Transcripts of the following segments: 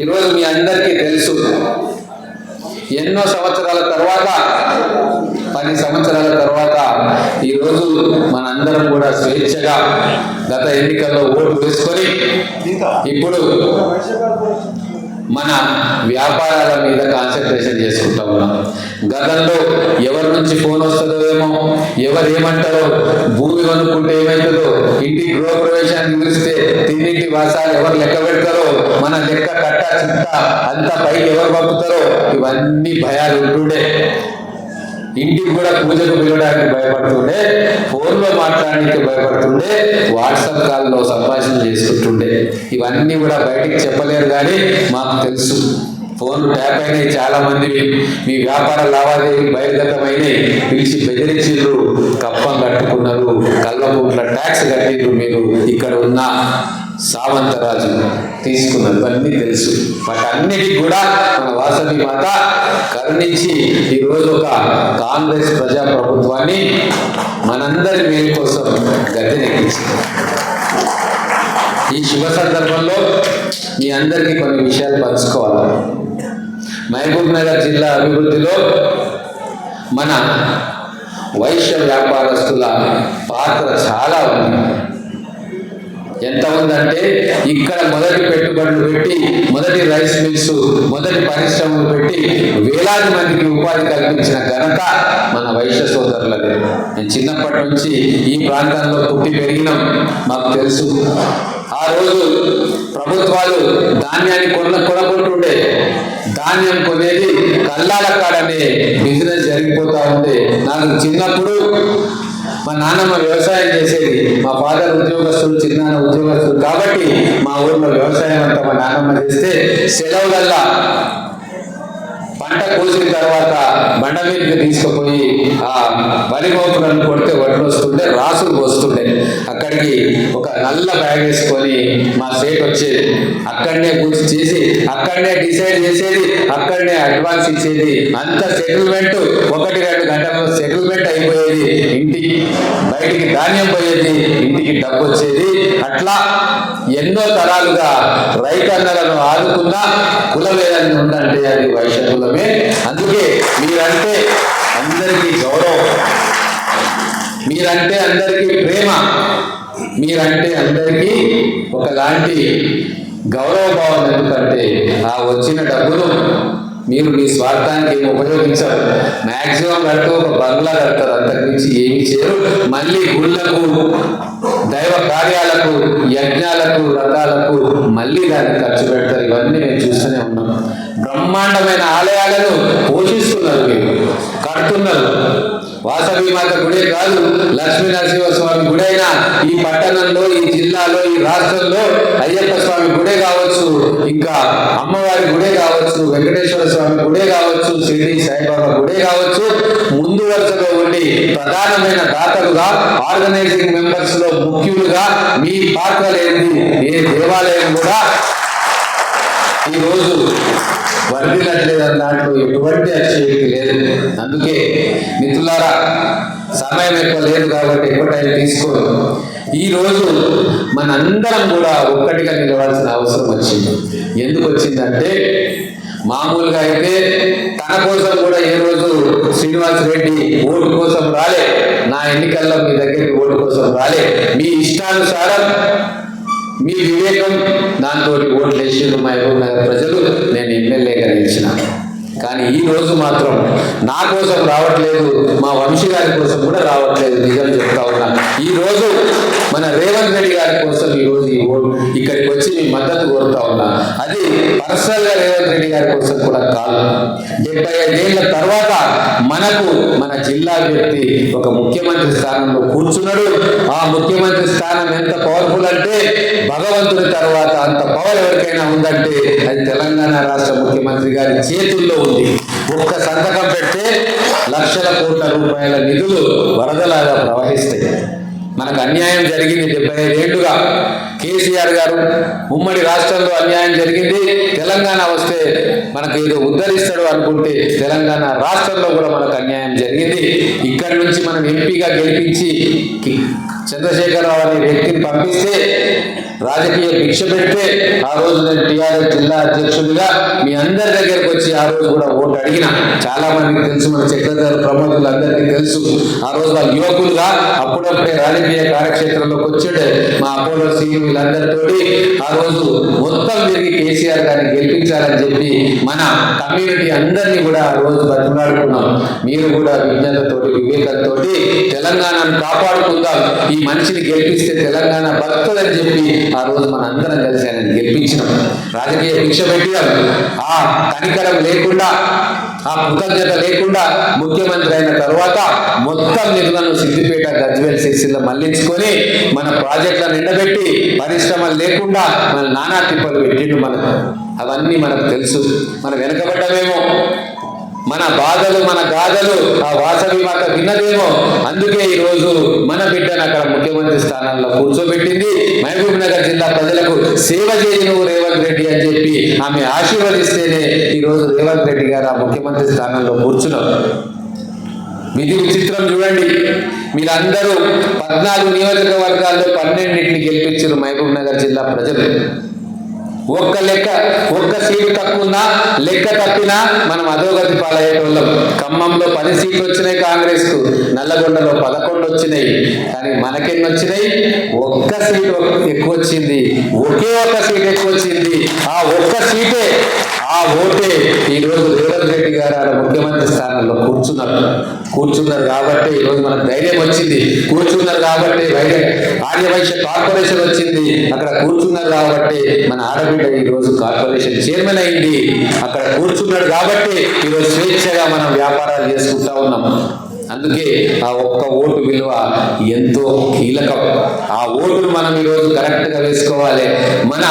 ఈరోజు మీ అందరికీ తెలుసు. ఎన్నో సంవత్సరాల తర్వాత పది సంవత్సరాల తర్వాత ఈరోజు మనందరం కూడా స్వేచ్ఛగా గత ఎన్నికల్లో ఓటు వేసుకొని ఇప్పుడు మన వ్యాపారాల మీద కాన్సన్ట్రేషన్ చేసుకుంటా ఉన్నాం. గతంలో ఎవరి నుంచి ఫోన్ వస్తుందో ఏమో ఎవరు ఏమంటారో భూమి కొనుక్కుంటే ఏమవుతుందో ఇంటి గృహప్రవేశానికి పిలిస్తే తిన్నింటి వాసాలు ఎవరు లెక్క పెడతారో మన లెక్క కట్ట చిట్ట అంతా పైకి ఎవరు పంపుతారో ఇవన్నీ భయాలు ఉంటుండే ఇంటికి కూడా పూజకు పిలవడానికి భయపడుతుండే ఫోన్లో మాట్లాడడానికి భయపడుతుండే వాట్సాప్ కాల్లో సంభాషణ చేసుకుంటుండే. ఇవన్నీ కూడా బయటికి చెప్పలేరు కానీ మాకు తెలుసు. ఫోన్ ట్యాప్ అయినాయి చాలా మంది మీ వ్యాపార లావాదేవీ బహిర్గతమైనవి పిలిచి బెదిరించు కప్పం కట్టుకున్నారు కల్వకుంట్ల ట్యాక్స్ కట్టిండ్రు మీరు. ఇక్కడ ఉన్న సామంతరాజు తీసుకున్నవన్నీ తెలుసు. వాటన్నిటి కూడా మన వాసవి మాత కరుణించి ఈరోజు ఒక కాంగ్రెస్ ప్రజా ప్రభుత్వాన్ని మనందరి మేలు కోసం గద్దెనెక్కించింది. ఈ శుభ సందర్భంలో మీ అందరికీ కొన్ని విషయాలు పంచుకోవాలి. మహబూబ్ నగర్ జిల్లా అభివృద్ధిలో మన వైశ్య వ్యాపారస్తుల పాత్ర చాలా ఉంది. ఎంత ఉందంటే ఇక్కడ మొదటి పెట్టుబడులు పెట్టి మొదటి రైస్ మిల్స్ మొదటి పరిశ్రమలు పెట్టి వేలాది మందికి ఉపాధి కల్పించిన ఘనత మన వైశ్య సోదరులదే. నేను చిన్నప్పటి నుంచి ఈ ప్రాంతంలో పుట్టి పెరిగినాం మాకు తెలుసు. ఆ రోజు ప్రభుత్వాలు ధాన్యాన్ని కొన కొనకుంటుండే ధాన్యం కొనేది కల్లాల కాడనే బిజినెస్ జరిగిపోతా ఉండే. నాకు చిన్నప్పుడు మా నాన్నమ్మ వ్యవసాయం చేసేది మా ఫాదర్ ఉద్యోగస్తులు చిన్నాన్న ఉద్యోగస్తులు. కాబట్టి మా ఊర్లో వ్యవసాయం అంతా మా నాన్నమ్మ చేస్తే సెలవులల్లా పంట కోసిన తర్వాత బండ మీదకి తీసుకుపోయి ఆ వరి మోపులను కొడితే వడ్లు వస్తుండే రాసులు వస్తుండే అక్కడికి ఒక నల్ల బ్యాగ్ వేసుకొని మా సేట్ వచ్చేది. అక్కడనే కూర్చు చేసి అక్కడనే డిసైడ్ చేసేది అక్కడనే అడ్వాన్స్ ఇచ్చేది. అంత సెటిల్మెంట్ ఒకటి రెండు గంటల్లో సెటిల్మెంట్ అయిపోయేది ఇంటికి బయటికి ధాన్యం పోయేది ఇంటికి డబ్బు వచ్చేది. అట్లా ఎన్నో తరాలుగా రైతన్నలను ఆదుకున్న కులవేదని ఉందంటే అది వైశ్య కులమే. అందుకే మీరంటే అందరికీ గౌరవం. మీరంటే అందరికీ ప్రేమ. మీరంటే అందరికీ ఒకలాంటి గౌరవ భావం ఎందుకంటే ఆ వచ్చిన డబ్బును మీరు మీ స్వార్థానికి ఏమి ఉపయోగించరు. మాక్సిమం కడుతూ ఒక బంగ్లా కడతారు. అంతకుమించి ఏమి చేయరు. మళ్ళీ గుళ్ళకు దైవ కార్యాలకు యజ్ఞాలకు రథాలకు మళ్ళీ దాన్ని ఖర్చు పెడతారు. ఇవన్నీ మేము చూస్తూనే ఉన్నాం. బ్రహ్మాండమైన ఆలయాలను పోషిస్తున్నారు మీరు. కడుతున్నారు. వాసవి మాత గుడే కాదు లక్ష్మీ నరసింహస్వామి గుడైనా. ఈ పట్టణంలో ఈ జిల్లాలో ఈ రాష్ట్రంలో అయ్యప్ప స్వామి గుడే కావచ్చు ఇంకా అమ్మవారి గుడే కావచ్చు వెంకటేశ్వర స్వామి గుడే కావచ్చు శ్రీ సాయిబాబా గుడే కావచ్చు. ముందు వరుసలో ఉండి ప్రధానమైన దాతలుగా ఆర్గనైజింగ్ మెంబర్స్లో ముఖ్యులుగా మీ పాత్ర లేని ఏ దేవాలయం కూడా. ఈ రోజు వర్దినట్లేదు దాంట్లో ఎటువంటి అతిశయోక్తి లేదు. అందుకే మిత్రులారా సమయం ఎక్కువ లేదు కాబట్టి ఎక్కువ టైం తీసుకోదు ఈ రోజు మనందరం కూడా ఒక్కటిగా నిలవాల్సిన అవసరం వచ్చింది. ఎందుకు వచ్చిందంటే మామూలుగా అయితే తన కోసం కూడా ఏ రోజు శ్రీనివాస్ రెడ్డి ఓటు కోసం రాలే నా ఎన్నికల్లో మీ దగ్గరికి ఓటు కోసం రాలే. మీ ఇష్టానుసారం మీ వివేకం దాంతో ఓట్లు వేసి మా ప్రజలు. నేను ఎమ్మెల్యేగా నిలిచినాను కానీ ఈ రోజు మాత్రం నా కోసం రావట్లేదు మా వంశీ గారి కోసం కూడా రావట్లేదు నిజం చెప్తా ఉన్నా. ఈ రోజు మన రేవంత్ రెడ్డి గారి కోసం ఈ రోజు ఇక్కడికి వచ్చి మీ మద్దతు కోరుతా ఉన్నా. అది పర్సనల్గా రేవంత్ రెడ్డి గారి కోసం కూడా కాదు. డెబ్బై ఐదేళ్ళ తర్వాత మనకు మన జిల్లా వ్యక్తి ఒక ముఖ్యమంత్రి స్థానంలో కూర్చున్నాడు. ఆ ముఖ్యమంత్రి స్థానం ఎంత పవర్ఫుల్ అంటే భగవంతుడి తర్వాత అంత పవర్ ఎవరికైనా ఉందంటే అది తెలంగాణ రాష్ట్ర ముఖ్యమంత్రి గారి చేతుల్లో ఉంది. ఒక్క సంతకం పెడితే లక్షల కోట్ల రూపాయల నిధులు వరదలాగా ప్రవహిస్తాయి. మనకు అన్యాయం జరిగింది డెబ్బై ఐదేళ్ళుగా కేసీఆర్ గారు ఉమ్మడి రాష్ట్రంలో అన్యాయం జరిగింది. తెలంగాణ వస్తే మనకు ఏదో ఉద్ధరిస్తాడు అనుకుంటే తెలంగాణ రాష్ట్రంలో కూడా మనకు అన్యాయం జరిగింది. ఇక్కడి నుంచి మనం ఎంపీగా గెలిపించి చంద్రశేఖరరావు అనే వ్యక్తిని పంపిస్తే రాజకీయ భిక్ష పెడితే ఆ రోజు నేను టీఆర్ఎస్ జిల్లా అధ్యక్షుడిగా మీ అందరి దగ్గరకు వచ్చి ఆ రోజు కూడా ఓటు అడిగిన. చాలా మందికి తెలుసు మన చక్రధర ప్రమోదులు అందరికీ తెలుసు. ఆ రోజు ఆ యువకులుగా అప్పుడప్పుడే రాజకీయ కార్యక్షేత్రంలోకి వచ్చాడు మా అపోలో సీఎం వీళ్ళందరితో ఆ రోజు మొత్తం తిరిగి కేసీఆర్ గారిని గెలిపించాలని చెప్పి మన కమ్యూనిటీ అందరినీ కూడా ఆ రోజు బతిమలాడుకున్నాం. మీరు కూడా విజ్ఞతతోటి వివేకంతో తెలంగాణను కాపాడుకుందాం. ఈ మనిషిని గెలిపిస్తే తెలంగాణ బతుకులని చెప్పి ఆ రోజు మన అందరం కలిసి ఆయన గెలిపించినాం. రాజకీయ భిక్ష పెట్టినాం. ఆ కనికరం లేకుండా ఆ కృతజ్ఞత లేకుండా ముఖ్యమంత్రి అయిన తర్వాత మొత్తం నిధులను సిద్దిపేట గజ్వేల్ సిరిసిల్ల మళ్ళించుకొని మన ప్రాజెక్టులను ఎండబెట్టి పరిశ్రమలు లేకుండా మన నానా తిప్పలు పెట్టిండు మనకు. అవన్నీ మనకు తెలుసు. మనం వెనకబడ్డమేమో మన బాధలు మన గాథలు ఆ వాసవి మాత విన్నదేమో. అందుకే ఈ రోజు మన బిడ్డను అక్కడ ముఖ్యమంత్రి స్థానంలో కూర్చోబెట్టింది. మహబూబ్ నగర్ జిల్లా ప్రజలకు సేవ చేయి నువ్వు రేవంత్ రెడ్డి అని చెప్పి ఆమె ఆశీర్వదిస్తేనే ఈ రోజు రేవంత్ రెడ్డి గారు ఆ ముఖ్యమంత్రి స్థానంలో కూర్చున్నారు. విధి విచిత్రం చూడండి. మీరందరూ పద్నాలుగు నియోజకవర్గాల్లో పన్నెండింటిని గెలిపించారు మహబూబ్ నగర్ జిల్లా ప్రజలు. ఒక్క లెక్క ఒక్క సీటు తక్కువ ఉన్నా లెక్క తప్పినా మనం అధోగతి పాలయ్యేటోళ్ళం. ఖమ్మంలో పది సీట్లు వచ్చినాయి కాంగ్రెస్కు నల్లగొండలో పదకొండు వచ్చినాయి. కానీ మనకెన్ని వచ్చినాయి? ఒక్క సీటు ఎక్కువ వచ్చింది. ఒకే ఒక్క సీట్ ఎక్కువ వచ్చింది. ఆ ఒక్క సీటే ఓటే ఈ రోజు రేవంత్ రెడ్డి గారు ఆయన ముఖ్యమంత్రి స్థానంలో కూర్చున్నారు. కూర్చున్నారు కాబట్టి ఈ రోజు మనకు ధైర్యం వచ్చింది. కూర్చున్నారు కాబట్టి ఆర్యవైశ్య కార్పొరేషన్ వచ్చింది. అక్కడ కూర్చున్నారు కాబట్టి మన ఆడబిడ్డ ఈ రోజు కార్పొరేషన్ చైర్మన్ అయింది. అక్కడ కూర్చున్నాడు కాబట్టి ఈ రోజు స్వేచ్ఛగా మనం వ్యాపారాలు చేసుకుంటా ఉన్నాం. అందుకే ఆ ఒక్క ఓటు విలువ ఎంతో కీలకం. ఆ ఓటును మనం ఈరోజు కరెక్ట్గా వేసుకోవాలి. మన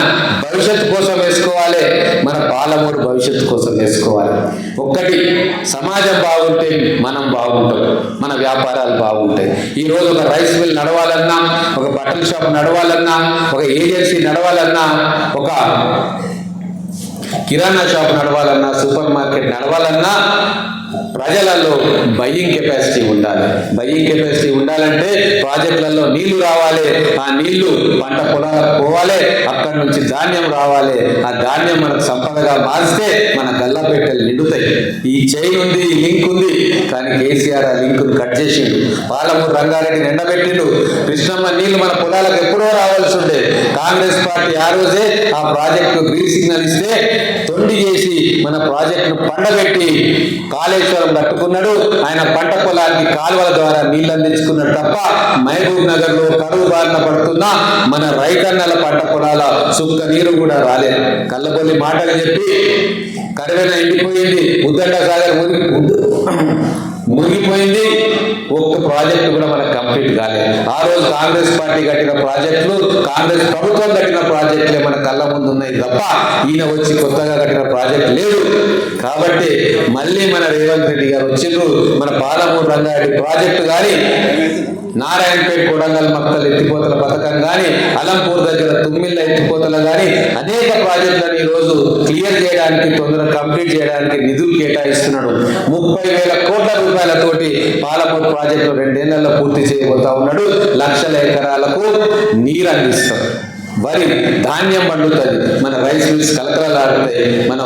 భవిష్యత్తు కోసం వేసుకోవాలి. మన పాలమూరు భవిష్యత్తు కోసం వేసుకోవాలి. ఒక్కటి సమాజం బాగుంటే మనం బాగుంటాం. మన వ్యాపారాలు బాగుంటాయి. ఈ రోజు ఒక రైస్ మిల్ నడవాలన్నా ఒక బట్టల షాప్ నడవాలన్నా ఒక ఏజెన్సీ నడవాలన్నా ఒక కిరాణా షాప్ నడవాలన్నా సూపర్ మార్కెట్ నడవాలన్నా ప్రజలలో బయ్యింగ్ కెపాసిటీ ఉండాలి. బయ్యింగ్ కెపాసిటీ ఉండాలంటే ప్రాజెక్టులలో నీళ్ళు రావాలి. ఆ నీళ్ళు పంట పొలాలకు పోవాలి. అక్కడి నుంచి ధాన్యం రావాలి. ఆ ధాన్యం మనకు సంపదగా మారిస్తే మన గల్లపెట్టెలు నిండుతాయి. ఈ చైన్ ఉంది ఈ లింక్ ఉంది. కానీ కేసీఆర్ ఆ లింక్ కట్ చేసిండు. పాలమూరు రంగారెడ్డి నిండబెట్టిండు కృష్ణమ్మ నీళ్ళు మన పొలాలకు ఎప్పుడో రావాల్సి ఉండే. కాంగ్రెస్ పార్టీ ఆ రోజే ఆ ప్రాజెక్టు గ్రీన్ సిగ్నల్ ఇస్తే తొండి చేసి మన ప్రాజెక్టును పండబెట్టి కాళేశ్వరం కట్టుకున్నాడు ఆయన పంట పొలానికి కాలువల ద్వారా నీళ్ళు అందించుకున్నాడు తప్ప మహబూబ్ నగర్లో కరువు బారిన పడుతున్న మన రైతన్నల పంట పొలాల సుక్క నీరు కూడా రాలేదు. కళ్ళబొల్లి మాటలు చెప్పి కరువైన ఎండిపోయింది. ఉద్దండ సాగర్ మునిగి మునిగిపోయింది. ఒక్క ప్రాజెక్టు కూడా మనకు కంప్లీట్ కాలేదు ఆ రోజు కాంగ్రెస్ పార్టీ కట్టిన ప్రాజెక్టులు కాంగ్రెస్ ప్రభుత్వం కట్టిన ప్రాజెక్టులే మన కళ్ళ ముందు ఉన్నాయి తప్ప ఈయన వచ్చి కొత్తగా కట్టిన ప్రాజెక్ట్ లేదు. కాబట్టి మళ్ళీ మన రేవంత్ రెడ్డి గారు వచ్చిండ్రు. మన పాలమూరు రంగారెడ్డి ప్రాజెక్టు కానీ నారాయణపేట కొడంగల్ మక్కలు ఎత్తిపోతల పథకం కానీ అలంపూర్ దగ్గర తుమ్మిళ్ళ ఎత్తిపోతలు కానీ అనేక ప్రాజెక్టులను ఈ రోజు క్లియర్ చేయడానికి తొందరగా కంప్లీట్ చేయడానికి నిధులు కేటాయిస్తున్నాడు. ముప్పై వేల కోట్ల రూపాయలతోటి పాలమూరు ప్రాజెక్టు రెండేళ్ళలో పూర్తి చేయబోతా ఉన్నాడు. లక్షల ఎకరాలకు నీరు అందిస్తాడు. వరి ధాన్యం పండుతుంది. మన రైస్ మిల్స్ కలకలలాడుతాయి మన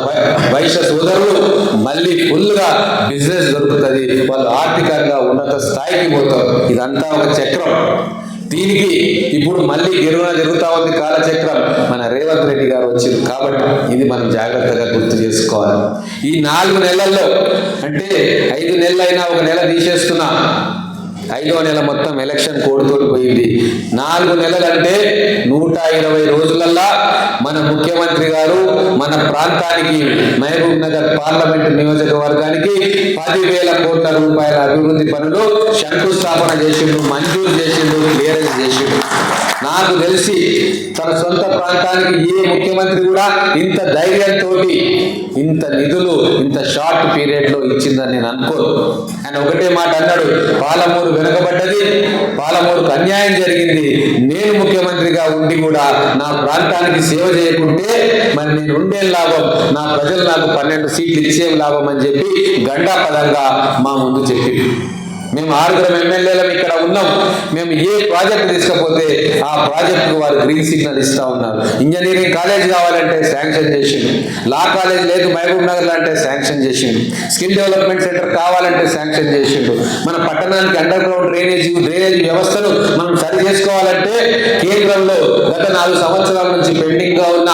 వైశ్య సోదరులు మళ్ళీ ఫుల్గా బిజినెస్ దొరుకుతుంది. వాళ్ళు ఆర్థికంగా ఉన్నత స్థాయికి పోతారు. ఇదంతా ఒక చక్రం. దీనికి ఇప్పుడు మళ్ళీ గిరువున జరుగుతా ఉంది కాలచక్రం. మన రేవంత్ రెడ్డి గారు వచ్చింది కాబట్టి ఇది మనం జాగ్రత్తగా గుర్తు చేసుకోవాలి. ఈ నాలుగు నెలల్లో అంటే ఐదు నెలలైనా ఒక నెల తీసేస్తున్నా. ఐదో నెల మొత్తం ఎలక్షన్ కోడ్తోటి పోయింది. నాలుగు నెలలు అంటే నూట ఇరవై రోజులల్లా మన ముఖ్యమంత్రి గారు మన ప్రాంతానికి మహబూబ్ నగర్ పార్లమెంట్ నియోజకవర్గానికి పదివేల కోట్ల రూపాయల అభివృద్ధి పనులు శంకుస్థాపన చేసిండు మంజూరు చేసిండు క్లియరెన్స్ చేసిండు. నాకు తెలిసి తన సొంత ప్రాంతానికి ఏ ముఖ్యమంత్రి కూడా ఇంత ధైర్యంతో ఇంత నిధులు ఇంత షార్ట్ పీరియడ్లో ఇచ్చిందని నేను అనుకోను. ఆయన ఒకటే మాట అన్నాడు పాలమూరు వెనుకబడ్డది పాలమూరుకు అన్యాయం జరిగింది. నేను ముఖ్యమంత్రిగా ఉండి కూడా నా ప్రాంతానికి సేవ చేయకుంటే మరి నేను ఉండేం లాభం? నా ప్రజలు నాకు పన్నెండు సీట్లు ఇచ్చేం లాభం? అని చెప్పి గండా పదంగా మా ముందు చెప్పింది. మేము ఆరుగురం ఎమ్మెల్యేలం ఇక్కడ ఉన్నాం. మేము ఏ ప్రాజెక్ట్ తీసుకపోతే ఆ ప్రాజెక్టుకు వారు గ్రీన్ సిగ్నల్ ఇస్తా ఉన్నారు. ఇంజనీరింగ్ కాలేజ్ కావాలంటే శాంక్షన్ చేసిండు. లా కాలేజ్ లేదు మహబూబ్ నగర్ అంటే శాంక్షన్ చేసిండు. స్కిల్ డెవలప్మెంట్ సెంటర్ కావాలంటే శాంక్షన్ చేసిండు. మన పట్టణానికి అండర్ గ్రౌండ్ డ్రైనేజ్ డ్రైనేజ్ వ్యవస్థను మనం సరి చేసుకోవాలంటే కేంద్రంలో గత నాలుగు సంవత్సరాల నుంచి పెండింగ్గా ఉన్న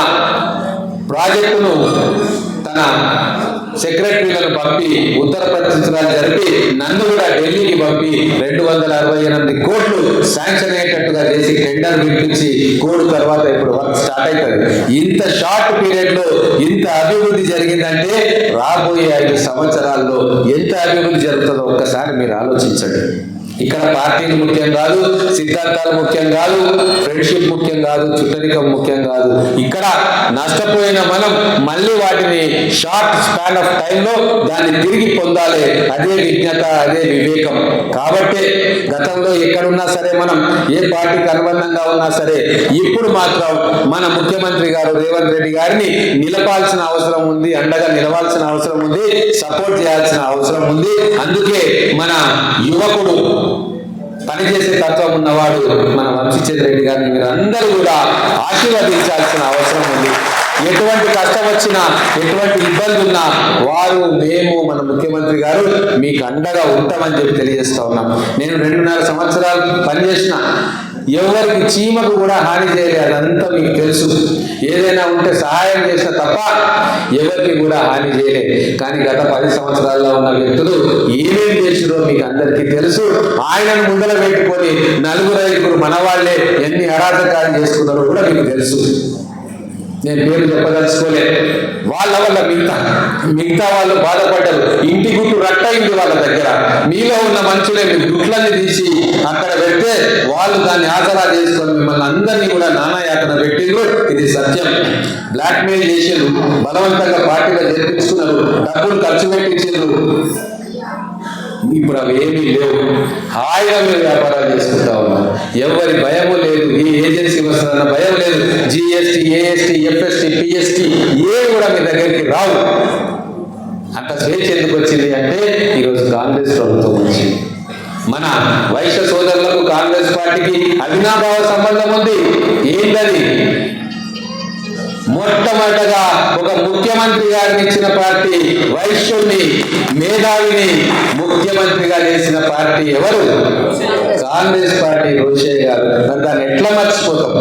ప్రాజెక్టును తన సెక్రటరీలను పంపి ఉత్తర ప్రతిష్టాలు జరిపి నన్ను కూడా ఢిల్లీకి పంపి రెండు వందల అరవై ఎనిమిది కోట్లు శాంక్షన్ అయ్యేటట్టుగా చేసి టెండర్ పిలిపించి కోడ్ తర్వాత ఇప్పుడు వర్క్ స్టార్ట్ అవుతుంది ఇంత షార్ట్ పీరియడ్లో ఇంత అభివృద్ధి జరిగిందంటే రాబోయే ఐదు సంవత్సరాల్లో ఎంత అభివృద్ధి జరుగుతుందో ఒక్కసారి మీరు ఆలోచించండి. ఇక్కడ పార్టీలు ముఖ్యం కాదు సిద్ధాంతాలు ముఖ్యం కాదు ఫ్రెండ్షిప్ ముఖ్యం కాదు చుట్టరికం ముఖ్యం కాదు. ఇక్కడ నష్టపోయిన మనం మళ్ళీ వాటిని షార్ట్ స్పాన్ ఆఫ్ టైంలో దాన్ని తిరిగి పొందాలి. అదే విజ్ఞత అదే వివేకం. కాబట్టి గతంలో ఎక్కడున్నా సరే మనం ఏ పార్టీకి అనుబంధంగా ఉన్నా సరే ఇప్పుడు మాత్రం మన ముఖ్యమంత్రి గారు రేవంత్ రెడ్డి గారిని నిలపాల్సిన అవసరం ఉంది అండగా నిలవాల్సిన అవసరం ఉంది సపోర్ట్ చేయాల్సిన అవసరం ఉంది. అందుకే మన యువకుడు పనిచేసే తత్వం ఉన్నవాడు మన వంశీచంద్ర రెడ్డి గారిని మీరు అందరూ కూడా ఆశీర్వదించాల్సిన అవసరం ఉంది. ఎటువంటి కష్టం వచ్చినా ఎటువంటి ఇబ్బంది ఉన్నా వారు మేము మన ముఖ్యమంత్రి గారు మీకు అండగా ఉంటామని చెప్పి తెలియజేస్తా ఉన్నాం. నేను రెండున్నర సంవత్సరాలు పనిచేసిన ఎవరికి చీమకు కూడా హాని చేయలేదు అదంతా మీకు తెలుసు. ఏదైనా ఉంటే సహాయం చేసిన తప్ప ఎవరికి కూడా హాని చేయలేదు కానీ గత పది సంవత్సరాల్లో ఉన్న వ్యక్తులు ఏమేం చేసిరో మీకు అందరికీ తెలుసు. ఆయనను ముందర పెట్టుకొని నలుగురు ఐదుగురు మనవాళ్ళే ఎన్ని అరాచకాలు చేసుకున్నారో కూడా మీకు తెలుసు. నేను పేరు చెప్పదలుచుకోలే వాళ్ళ వల్ల మిగతా మిగతా వాళ్ళు బాధపడ్డారు. ఇంటి గుట్టు రట్టయింది వాళ్ళ దగ్గర. మీలో ఉన్న మనుషులే మీ గుట్లని తీసి అక్కడ పెడితే వాళ్ళు దాన్ని ఆసరా చేసుకొని మిమ్మల్ని అందరినీ కూడా నానాయాతన పెట్టిండ్రు. ఇది సత్యం. బ్లాక్మెయిల్ చేసిండ్రు. బలవంతంగా పార్టీలో జరిపించుకున్నారు డబ్బులు ఖర్చు పెట్టించారు ఇప్పుడు అవి ఏమీ లేవు. హాయిగా మీరు వ్యాపారాలు చేసుకుంటా ఉన్నారు. ఎవరి భయము లేదు. ఏ ఏజెన్సీ వస్తుందన్న భయం లేదు. జిఎస్టీ ఏఎస్టీ ఎఫ్ఎస్టీ పిఎస్టీ ఏవి కూడా మీ దగ్గరికి రావు. అంత స్వేచ్ఛ ఎందుకు వచ్చింది అంటే ఈరోజు కాంగ్రెస్ ప్రభుత్వం వచ్చింది. మన వైశ్య సోదరులకు కాంగ్రెస్ పార్టీకి అవినాభావ సంబంధం ఉంది. ఏంటది? మొట్టమొదటగా ఒక ముఖ్యమంత్రి గారిని ఇచ్చిన పార్టీ వైశ్యుణ్ణి మేధావిని ముఖ్యమంత్రిగా చేసిన పార్టీ ఎవరు? కాంగ్రెస్ పార్టీ రోషయ్య గారు. మరి దాన్ని ఎట్లా మర్చిపోతాం?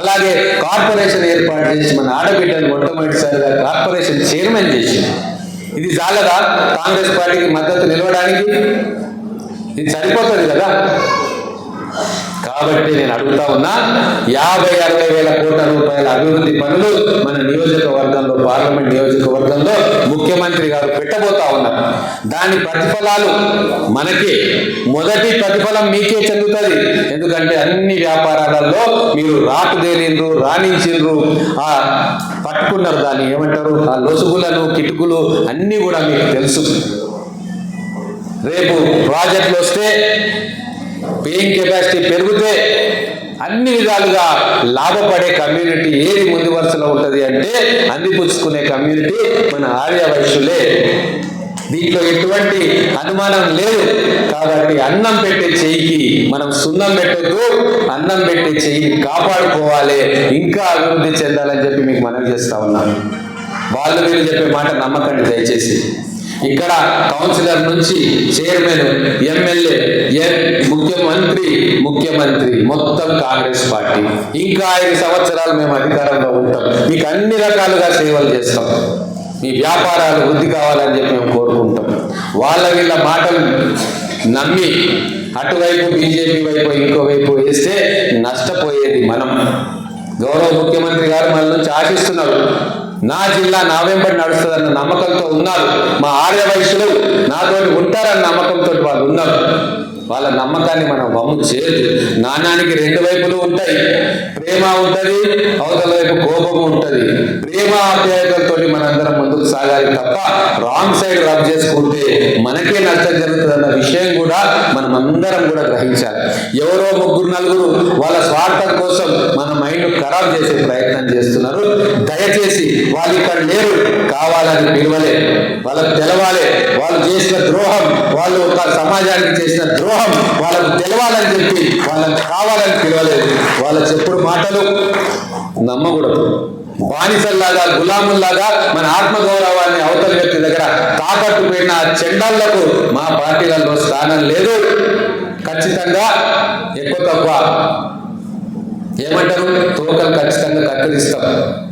అలాగే కార్పొరేషన్ ఏర్పాటు చేసి మన ఆడబిడ్డను మొట్టమొదటిసారిగా కార్పొరేషన్ చైర్మన్ చేసింది ఇది చాలదా కాంగ్రెస్ పార్టీకి మద్దతు నిలవడానికి? ఇది సరిపోతుంది కదా? కాబట్టి నేను అడుగుతా ఉన్నా యాభై అరవై వేల కోట్ల రూపాయల అభివృద్ధి పనులు మన నియోజకవర్గంలో పార్లమెంట్ నియోజకవర్గంలో ముఖ్యమంత్రి గారు పెట్టబోతా ఉన్నారు. దాని ప్రతిఫలాలు మనకి మొదటి ప్రతిఫలం మీకే చెందుతుంది. ఎందుకంటే అన్ని వ్యాపారాలలో మీరు రాటు రాణించిండ్రు ఆ పట్టుకున్నారు దాన్ని ఏమంటారు? ఆ లొసుగులను కిటుకులు అన్నీ కూడా మీకు తెలుసు. రేపు ప్రాజెక్టులు వస్తే పేయింగ్ కెపాసిటీ పెరిగితే అన్ని విధాలుగా లాభపడే కమ్యూనిటీ ఏది ముందు వరుసలో ఉంటుంది అంటే అందిపుచ్చుకునే కమ్యూనిటీ మన ఆర్య వైశ్యులే దీంట్లో ఎటువంటి అనుమానం లేదు. కాబట్టి అన్నం పెట్టే చెయ్యికి మనం సున్నం పెట్టద్దు అన్నం పెట్టే చెయ్యిని కాపాడుకోవాలి. ఇంకా అభివృద్ధి చెందాలని చెప్పి మీకు మనం చేస్తా ఉన్నాను. వాళ్ళు మీరు చెప్పే మాట నమ్మకండి దయచేసి. ఇక్కడ కౌన్సిలర్ నుంచి చైర్మన్ ఎమ్మెల్యే ముఖ్యమంత్రి మొత్తం కాంగ్రెస్ పార్టీ. ఇంకా ఐదు సంవత్సరాలు మేము అధికారంలో ఉంటాం. మీకు అన్ని రకాలుగా సేవలు చేస్తాం. మీ వ్యాపారాలు వృద్ధి కావాలని చెప్పి మేము కోరుకుంటాం. వాళ్ళ వీళ్ళ మాటలు నమ్మి అటువైపు బీజేపీ వైపు ఇంకో వైపు వేస్తే నష్టపోయేది మనం. గౌరవ ముఖ్యమంత్రి గారు మన నుంచి ఆశిస్తున్నారు. నా జిల్లా నా వెంబడి నడుస్తుందన్న నమ్మకంతో ఉన్నారు. మా ఆర్య వయసులు నాతో ఉంటారన్న నమ్మకంతో వాళ్ళు ఉన్నారు. వాళ్ళ నమ్మకాన్ని మనం వమ్ము చేయదు నాణానికి రెండు వైపులు ఉంటాయి. ప్రేమ ఉంటుంది అవతల వైపు కోపము ఉంటుంది. ప్రేమ ఆప్యాయతలతో మనందరం ముందుకు సాగాలి తప్ప రాంగ్ సైడ్ రబ్ చేసుకుంటే మనకే నష్టం జరుగుతుందన్న విషయం కూడా మనం అందరం కూడా గ్రహించాలి. ఎవరో ముగ్గురు నలుగురు వాళ్ళ స్వార్థం కోసం మన మైండ్ ఖరాబ్ చేసే ప్రయత్నం చేస్తున్నారు. దయచేసి వాళ్ళు ఇక్కడ లేరు కావాలని పిలవలే. వాళ్ళకు తెలవాలి. వాళ్ళు చేసిన ద్రోహం వాళ్ళు ఒక సమాజానికి చేసిన ద్రోహం వాళ్ళకు తెలవాలని చెప్పి వాళ్ళకి కావాలని పిలవలేదు. వాళ్ళ చెప్పుడు మాటలు నమ్మకూడదు. బానిసల్లాగా గులాముల్లాగా మన ఆత్మగౌరవాన్ని అవతల వ్యక్తి దగ్గర తాకట్టు పెట్టిన చెండాళ్ళకు మా పార్టీలలో స్థానం లేదు. ఖచ్చితంగా ఎక్కువ తక్కువ ఏమంటారు? తోకలు ఖచ్చితంగా కత్తిరిస్తాం.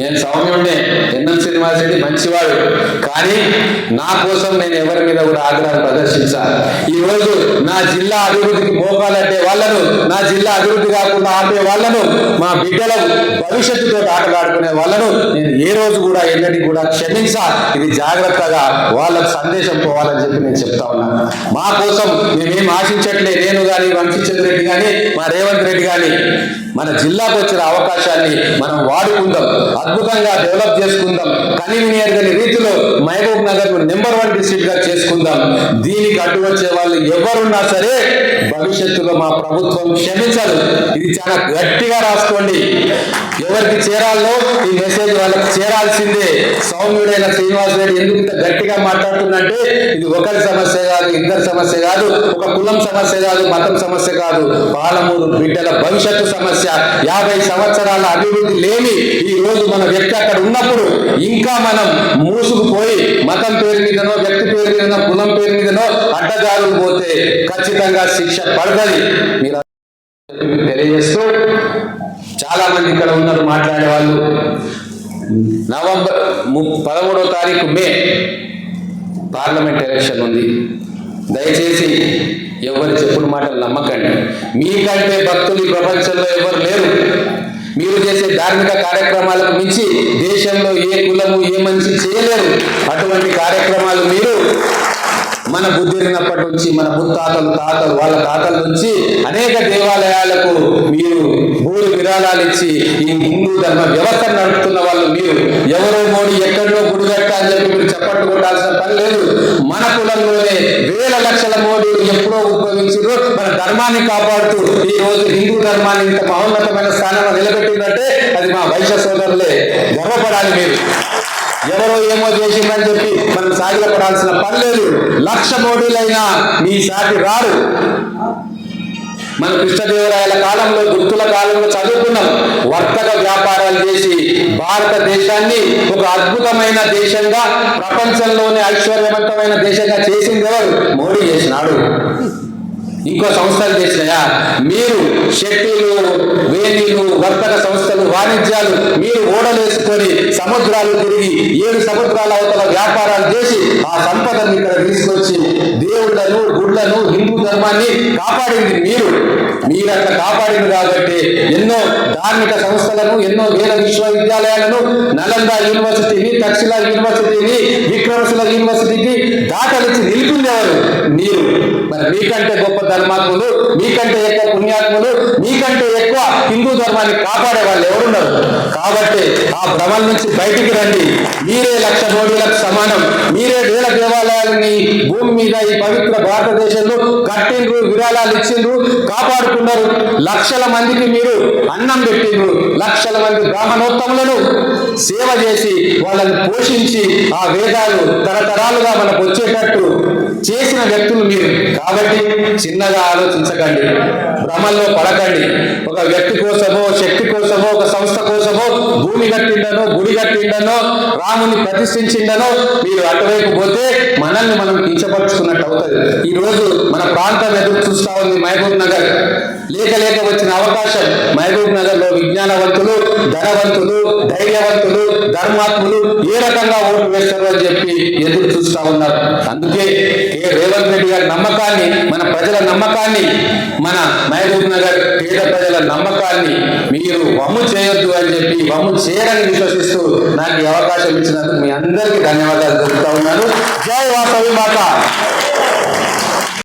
నేను సౌమ్యుడినే ఎన్ఎల్ శ్రీనివాస్ రెడ్డి మంచివాడు. కానీ నా కోసం నేను ఎవరి మీద కూడా ఆగ్రహం ప్రదర్శించాలి ఈ రోజు నా జిల్లా అభివృద్ధికి మోకాలంటే వాళ్ళను నా జిల్లా అభివృద్ధి కాకుండా ఆపే వాళ్ళను మా బిడ్డల భవిష్యత్తుతో ఆటలాడుకునే వాళ్ళను నేను ఏ రోజు కూడా ఎన్నటి కూడా క్షమించా. ఇది జాగ్రత్తగా వాళ్ళకు సందేశం పోవాలని చెప్పి నేను చెప్తా ఉన్నాను మా కోసం మేమేం ఆశించట్లే నేను కానీ వంశీచంద్ర రెడ్డి కానీ మా రేవంత్ రెడ్డి కానీ మన జిల్లాకు వచ్చిన అవకాశాన్ని మనం వాడుకుందాం. అద్భుతంగా డెవలప్ చేసుకుందాం. కన్వీనియర్ గారి రీతిలో మహబూబ్ నగర్ నెంబర్ వన్ డిస్ట్రిక్ట్గా చేసుకుందాం. దీనికి అడ్డు వచ్చే వాళ్ళు ఎవరున్నా సరే భవిష్యత్తులో మా ప్రభుత్వం క్షమించదు. ఇది చాలా గట్టిగా రాసుకోండి. ఎవరికి చేరాలో ఈ మెసేజ్ వాళ్ళకి చేరాల్సిందే. సౌమ్యుడైన శ్రీనివాస్ రెడ్డి ఎందుకు ఇంత గట్టిగా మాట్లాడుతున్నంటే ఇది ఒకరి సమస్య కాదు ఇద్దరి సమస్య కాదు ఒక కులం సమస్య కాదు మతం సమస్య కాదు. పాలమూరు బిడ్డల భవిష్యత్తు సమస్య. యాభై సంవత్సరాల అభివృద్ధి లేని ఈ రోజు మన వ్యక్తి అక్కడ ఉన్నప్పుడు ఇంకా మనం మూసుకుపోయి మతం పేరు మీదనో వ్యక్తి పేరు మీదనో కులం పేరు అధికారులు పోతే ఖచ్చితంగా శిక్ష పడదని మీరు తెలియజేస్తూ చాలా మంది ఇక్కడ ఉన్నారు మాట్లాడే వాళ్ళు. నవంబర్ పదమూడో తారీఖు మే పార్లమెంట్ ఎలక్షన్ ఉంది. దయచేసి ఎవరు చెప్పిన మాటలు నమ్మకండి. మీకంటే భక్తులు ఈ ప్రపంచంలో ఎవరు లేరు. మీరు చేసే ధార్మిక కార్యక్రమాలకు మించి దేశంలో ఏ కులము ఏ మనిషి చేయలేరు. అటువంటి కార్యక్రమాలు మీరు మన బుద్ధిరినప్పటి నుంచి మన ముత్తాతలు తాతలు వాళ్ళ తాతల నుంచి అనేక దేవాలయాలకు మీరు భూమి విరాళాలు ఇచ్చి ఈ హిందూ ధర్మ వ్యవస్థ నడుపుతున్న వాళ్ళు మీరు. ఎవరో మోడీ ఎక్కడో గుడిగట్ట అని చెప్పి మీరు చప్పట్లు పని లేదు. మన కులంలోనే వేల లక్షల మోడీ ఎప్పుడో ఉద్భవించారు మన ధర్మాన్ని కాపాడుతూ ఈ రోజు హిందూ ధర్మాన్ని ఇంత మహోన్నతమైన స్థానంలో నిలబెట్టిందంటే అది మా వైశ్య సోదరులే గర్వపడాలి మీరు. ఎవరో ఏమో చేసిందని చెప్పి మనం సాగిలపడాల్సిన పని లేదు. లక్ష మోడీలైనా మీ సాటి రారు. మన కృష్ణదేవరాయల కాలంలో గుర్తుల కాలంలో చదువుకున్నాం. వర్తక వ్యాపారాలు చేసి భారతదేశాన్ని ఒక అద్భుతమైన దేశంగా ప్రపంచంలోనే ఐశ్వర్యవంతమైన దేశంగా చేసింది ఎవరు? మోడీ చేసినాడు. ఇంకో సంస్థలు చేసినాయా? మీరు షెట్టీలు వేణీలు వర్తక సంస్థలు వాణిజ్యాలు మీరు ఓడలేసుకొని సముద్రాలు తిరిగి ఏడు సముద్రాల అవతల వ్యాపారాలు చేసి ఆ సంపదను ఇక్కడ తీసుకొచ్చి దేవుళ్ళను గుడ్లను హిందూ ధర్మాన్ని కాపాడింది మీరు. మీరు అట్లా కాపాడింది కాబట్టి ఎన్నో ధార్మిక సంస్థలను ఎన్నో వేద విశ్వవిద్యాలయాలను నలంద యూనివర్సిటీని తక్షిల యూనివర్సిటీని విక్రమశిల యూనివర్సిటీకి దాటలిచ్చి నిలిపింది ఎవరు మీరు. మరి మీకంటే గొప్ప ధర్మాత్ములు మీకంటే ఎక్కువ పుణ్యాత్ములు మీకంటే ఎక్కువ హిందూ ధర్మాన్ని కాపాడే వాళ్ళు ఎవరున్నారు? కాబట్టి ఆ భ్రమల నుంచి బయటికి రండి. మీరే లక్ష మోడీలకు సమానం. మీరే వేల దేవాలయాలని భూమి మీద ఈ పవిత్ర భారతదేశంలో కట్టిండ్రు విరాళాలు ఇచ్చిండ్రు కాపాడుకున్నారు. లక్షల మందికి మీరు అన్నం పెట్టిండ్రు. లక్షల మంది బ్రాహ్మణోత్తములను సేవ చేసి వాళ్ళని పోషించి ఆ వేదాలు తరతరాలుగా మనకు వచ్చేటట్టు చేసిన వ్యక్తులు మీరు. కాబట్టి చిన్న చిన్నగా ఆలోచించకండి భ్రమల్లో పడకండి. ఒక వ్యక్తి కోసమో శక్తి కోసమో ఒక సంస్థ కోసమో భూమి కట్టిండనో గుడి కట్టిండనో రాముని ప్రతిష్ఠించిండనో మీరు అటువైపు పోతే మనల్ని మనం కించపరుచుకున్నట్టు అవుతుంది. ఈ రోజు మన ప్రాంతం ఎదురు చూస్తా ఉంది మహబూబ్ నగర్. లేక లేక వచ్చిన అవకాశం మహబూబ్ నగర్లో విజ్ఞానవంతులు ధనవంతులు ధైర్యవంతులు ధర్మాత్ములు ఏ రకంగా ఓటు వేస్తారు అని చెప్పి ఎదురు చూస్తా ఉన్నారు. అందుకే రేవంత్ రెడ్డి గారి నమ్మకాన్ని మన ప్రజల నమ్మకాన్ని మన మహబూబ్ నగర్ పేద ప్రజల నమ్మకాన్ని మీరు వమ్ము చేయొద్దు అని చెప్పి వమ్ము చేయరని విశ్వసిస్తూ నాకు ఈ అవకాశం ఇచ్చినందుకు మీ అందరికీ ధన్యవాదాలు తెలుపుతా ఉన్నాను. జై వాసవి మాత.